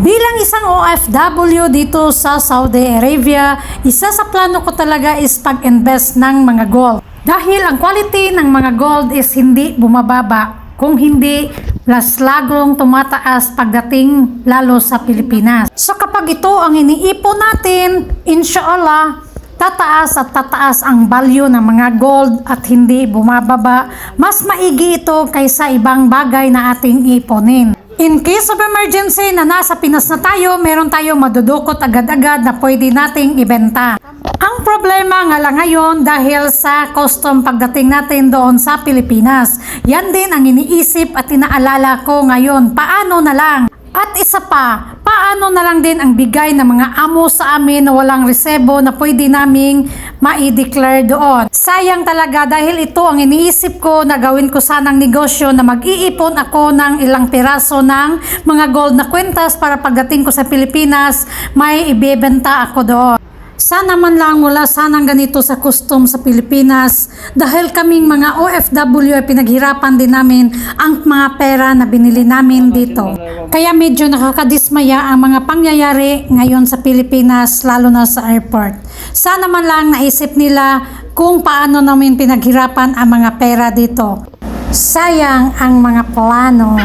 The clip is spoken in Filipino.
Bilang isang OFW dito sa Saudi Arabia, isa sa plano ko talaga is pag-invest ng mga gold. Dahil ang quality ng mga gold is hindi bumababa. Kung hindi, mas lagong tumataas pagdating lalo sa Pilipinas. So kapag ito ang iniipon natin, inshallah, tataas at tataas ang value ng mga gold at hindi bumababa. Mas maigi ito kaysa ibang bagay na ating iponin. In case of emergency na nasa Pinas na tayo, meron tayong madudukot agad-agad na pwede nating ibenta. Ang problema nga lang ngayon dahil sa custom pagdating natin doon sa Pilipinas. Yan din ang iniisip at inaalala ko ngayon. Paano na lang? At isa pa, paano na lang din ang bigay ng mga amo sa amin na walang resebo na pwede naming ma-declare doon. Sayang talaga dahil ito ang iniisip ko na gawin ko sanang negosyo na mag-iipon ako ng ilang piraso ng mga gold na kwentas para pagdating ko sa Pilipinas, may ibebenta ako doon. Sana man lang wala sanang ganito sa custom sa Pilipinas dahil kaming mga OFW ay pinaghirapan din namin ang mga pera na binili namin dito. Kaya medyo nakakadismaya ang mga pangyayari ngayon sa Pilipinas lalo na sa airport. Sana man lang naisip nila kung paano namin pinaghirapan ang mga pera dito. Sayang ang mga plano.